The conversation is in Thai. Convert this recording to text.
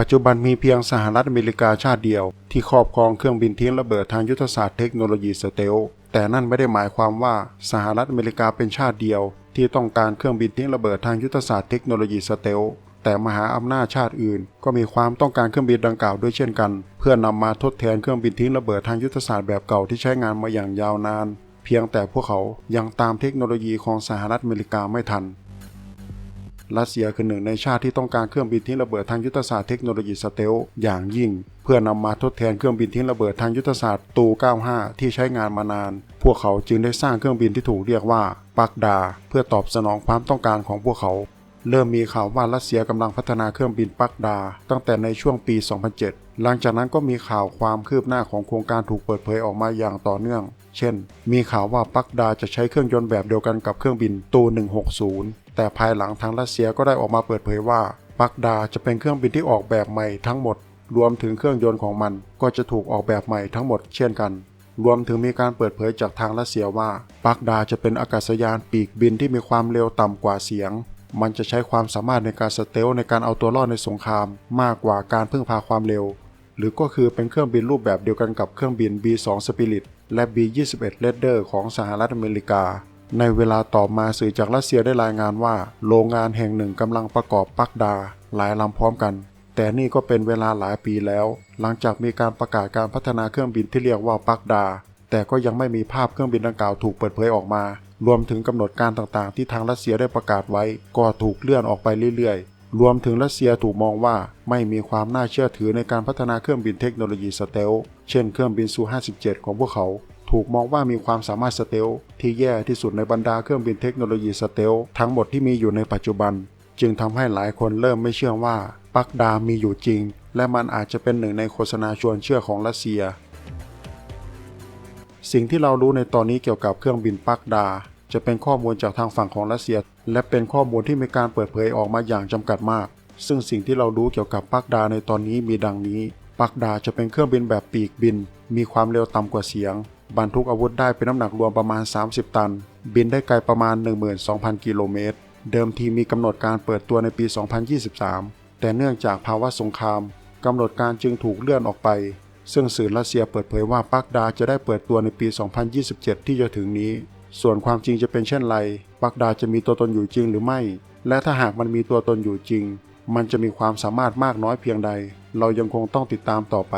ปัจจุบันมีเพียงสหรัฐอเมริกาชาติเดียว ที่ครอบครองเครื่องบินทิ้งระเบิดทางยุทธศาสตร์เทคโนโลยีสเตลท์แต่นั่นไม่ได้หมายความว่าสหรัฐอเมริกาเป็นชาติเดียว ที่ต้องการเครื่องบินทิ้งระเบิดทางยุทธศาสตร์เทคโนโลยีสเตลท์แต่มหาอำนาจชาติอื่น ก็มีความต้องการเครื่องบินดังกล่าวด้วยเช่นกัน เพื่อนำมาทดแทนเครื่องบินทิ้งระเบิดทางยุทธศาสตร์แบบเก่าที่ใช้งานมาอย่างยาวนาน เพียงแต่พวกเขายังตามเทคโนโลยีของสหรัฐอเมริกาไม่ทัน รัสเซียคือหนึ่งในชาติที่ต้องการเครื่องบินทิ้งระเบิดทางยุทธศาสตร์เทคโนโลยีสเตลอย่างยิ่ง เพื่อนำมาทดแทนเครื่องบินทิ้งระเบิดทางยุทธศาสตร์ตู 95 ที่ใช้งานมานาน พวกเขาจึงได้สร้างเครื่องบินที่ถูกเรียกว่าปักดา เพื่อตอบสนองความต้องการของพวกเขา เริ่มมีข่าวว่ารัสเซียกำลังพัฒนาเครื่องบินปักดา ตั้งแต่ในช่วงปี 2007 หลังจากนั้นก็มีข่าวความคืบหน้าของโครงการถูกเปิดเผยออกมาอย่างต่อเนื่อง เช่น มีข่าวว่าปักดาจะใช้เครื่องยนต์แบบเดียวกันกับเครื่องบินตู 160 แต่ภายหลังทางรัสเซียก็ได้ออกมาเปิดเผยว่าปักดาจะเป็นเครื่องบินที่ออกแบบใหม่ทั้งหมด รวมถึงเครื่องยนต์ของมัน ก็จะถูกออกแบบใหม่ทั้งหมดเช่นกัน รวมถึงมีการเปิดเผยจากทางรัสเซียว่าปักดาจะเป็นอากาศยานปีกบินที่มีความเร็วต่ำกว่าเสียง มันจะใช้ความสามารถในการสเตลในการเอาตัวรอดในสงคราม มากกว่าการพึ่งพาความเร็ว หรือก็คือเป็นเครื่องบินรูปแบบเดียวกันกับเครื่องบิน B2 Spirit และ B21 Raider ของสหรัฐอเมริกา ในเวลาต่อมาสื่อจากรัสเซียได้รายงานว่า โรงงานแห่งหนึ่งกำลังประกอบปักดา หลายลำพร้อมกัน แต่นี่ก็เป็นเวลาหลายปีแล้ว หลังจากมีการประกาศการพัฒนาเครื่องบินที่เรียกว่าปักดา แต่ก็ยังไม่มีภาพเครื่องบินดังกล่าวถูกเปิดเผยออกมา รวมถึงกำหนดการต่างๆ ที่ทางรัสเซียได้ประกาศไว้ ก็ถูกเลื่อนออกไปเรื่อยๆ รวมถึงรัสเซียถูกมองว่าไม่มีความน่าเชื่อถือในการพัฒนาเครื่องบินเทคโนโลยีสเตลเช่นเครื่องบินซู 57 ของพวกเขา ถูกมองว่ามีความสามารถสเตลท์ที่แย่ที่สุดในบรรดาเครื่องบินเทคโนโลยีสเตลท์ทั้งหมดที่มีอยู่ในปัจจุบัน จึงทำให้หลายคนเริ่มไม่เชื่อว่าปักดามีอยู่จริง และมันอาจจะเป็นหนึ่งในโฆษณาชวนเชื่อของรัสเซีย สิ่งที่เรารู้ในตอนนี้เกี่ยวกับเครื่องบินปักดา จะเป็นข้อมูลจากทางฝั่งของรัสเซีย และเป็นข้อมูลที่มีการเปิดเผยออกมาอย่างจำกัดมาก ซึ่งสิ่งที่เรารู้เกี่ยวกับปักดาในตอนนี้มีดังนี้ปักดาจะเป็นเครื่องบินแบบปีกบิน มีความเร็วต่ำกว่าเสียง บรรทุกอาวุธได้เป็นน้ำหนักรวมประมาณ 30 ตัน บินได้ไกลประมาณ 12,000 กิโลเมตร เดิมทีมีกำหนดการเปิดตัวในปี 2023 แต่เนื่องจากภาวะสงครามกำหนดการจึงถูกเลื่อนออกไป ซึ่งสื่อรัสเซียเปิดเผยว่าปักดาจะได้เปิดตัวในปี 2027 ที่จะถึงนี้ ส่วนความจริงจะเป็นเช่นไรปักดาจะมีตัวตนอยู่จริงหรือไม่ และถ้าหากมันมีตัวตนอยู่จริง มันจะมีความสามารถมากน้อยเพียงใด เรายังคงต้องติดตามต่อไป